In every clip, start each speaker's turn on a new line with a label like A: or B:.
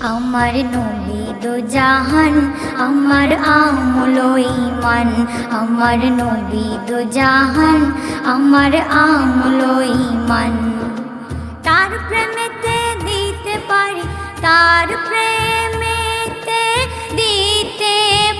A: আমার নবী দো জাহান, আমার আমল ইমান আমার নবী দো জাহান, আমার আমল ইমান তার প্রেমেতে দিতে পারি, তার প্রেমেতে দিতে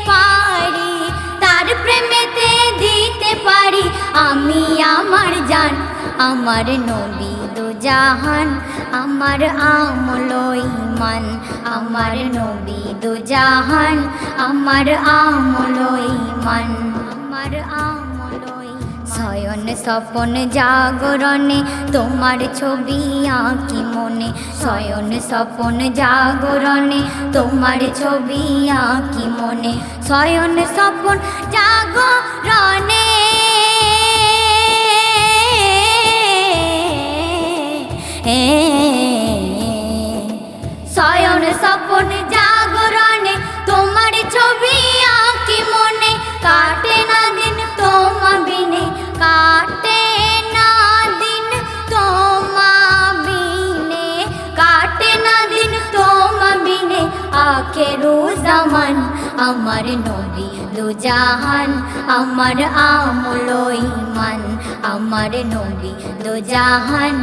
A: পারি। তার প্রেমেতে দিতে পারি, আমি আমার জান, আমার নবী দো জাহান। আমার আমল ইমান আমার নবী দো জাহান। আমার আমল ইমান আমার আমল শয়ন স্বপন জাগরণে তোমার ছবি আঁকি মনে। শয়ন স্বপন জাগরণে তোমার ছবি আঁকি মনে। শয়ন স্বপন জাগরণে আখেরু জামান আমার নবী দু জাহান, আমার আমল ইমান, আমার নবী দু জাহান,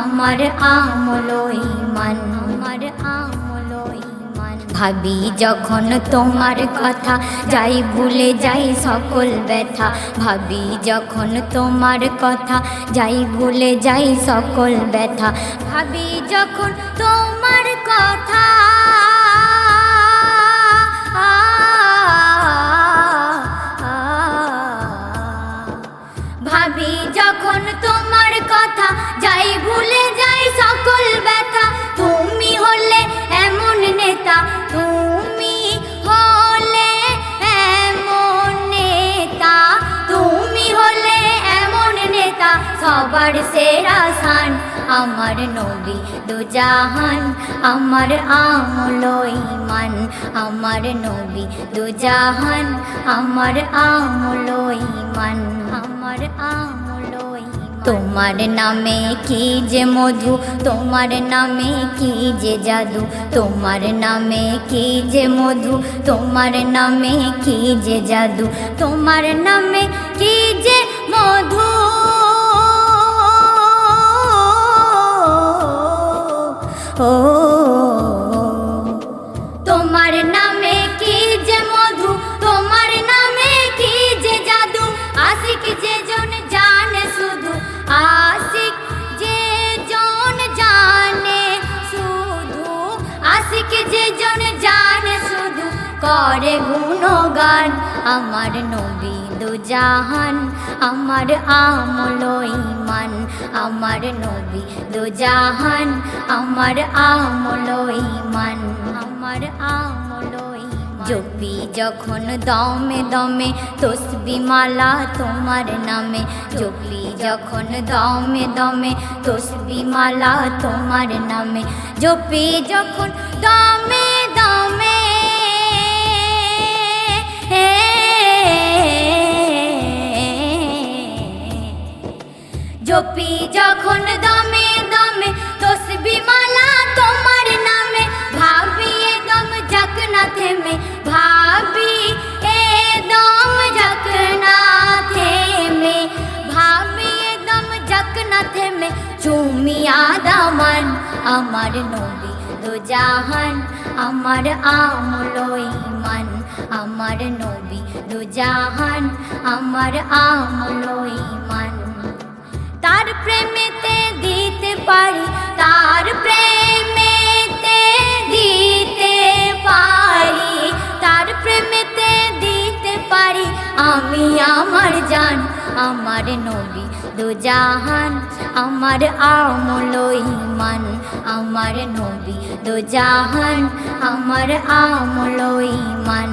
A: আমার আমল ইমান, আমার আমল ইমান। ভাবি যখন তোমার কথা যাই ভুলে যাই সকল ব্যথা, ভাবি যখন তোমার কথা যাই ভুলে যাই সকল ব্যথা, ভাবি যখন তোমার কথা আমার নবী দুজাহান আমার আমল ইমান আমার নবী দুজাহান আমার আমল ইমান আমার আমল তোমার নামে কি যে মধু, তোমার নামে কি যে জাদু। তোমার নামে কি যে মধু, তোমার নামে কি যে জাদু। তোমার নামে কি যে মধু। ও তোমার নামে কি যে মধু, তোমার নামে কি যে জাদু? আশিক যে জন জানে শুধু, আশিক যে জন জানে শুধু, আশিক যে জন জানে শুধু। করে গুণগান আমার নবী। দু জাহান, আমার আমল ইমান আমার নবী দু জাহান, আমার আমল ইমান আমার আমল জপি যখন দমে দমে, তসবি মালা তোমার নামে। জপি যখন দমে দমে, তসবি মালা তোমার নামে। জপি যখন দমে দমে জপি যখন দমে দমে, তসবি মালা তোমার নামে। ভাবি, এ যাক না থেমে। ভাবি, এ যাক না থেমে। ভাবি, এ যাক না থেমে। চুমিয়া দামান আমার নবী দু জাহান। আমার আমল ইমান আমার নবী দু জাহান। আমার আমল ইমান তার প্রেমেতে দিতে পারি, তার প্রেমেতে দিতে পারি, তার প্রেমেতে দিতে পারি। আমি আমার জান, আমার নবী দু জাহান আমার আমল ইমান আমার নবী দু জাহান আমার আমল ইমান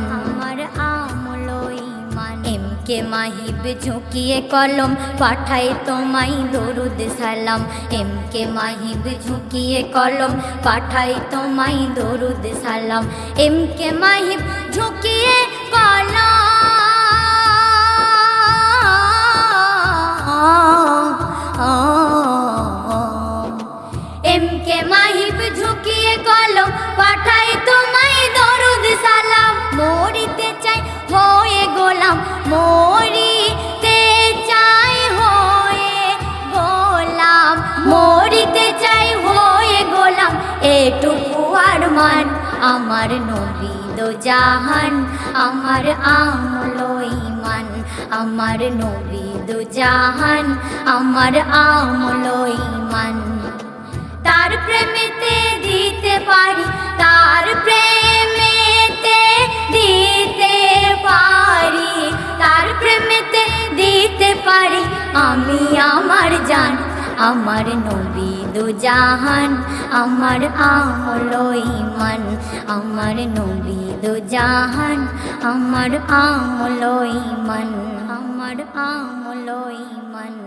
A: কে মাহিব, ঝুঁকিয়ে কলম। পাঠাই তোমায় দরুদ সালাম। এম কে মাহিব, ঝুঁকিয়ে কলম। পাঠাই তোমায় দরুদ সালাম। এম কে মাহিব, ঝুঁকিয়ে কলম। এম মাহিব, ঝুঁকিয়ে কলম। পাঠাই তোমায় দরুদ সালাম। মরিতে চাই গোলাম মরিতে চাই হয়ে গোলাম, মরিতে চাই হয়ে গোলাম, এটুকু আর মান আমার নবী দো জাহান, আমার আমলো ইমান আমার নবী দো জাহান, আমার আমলো ইমান তার প্রেমেতে দিতে পারি, তার প্রেমেতে আমার নবী দু জাহান, আমার আমল ইমান আমার নবী দু জাহান, আমার আমল ইমান আমার আমল ইমান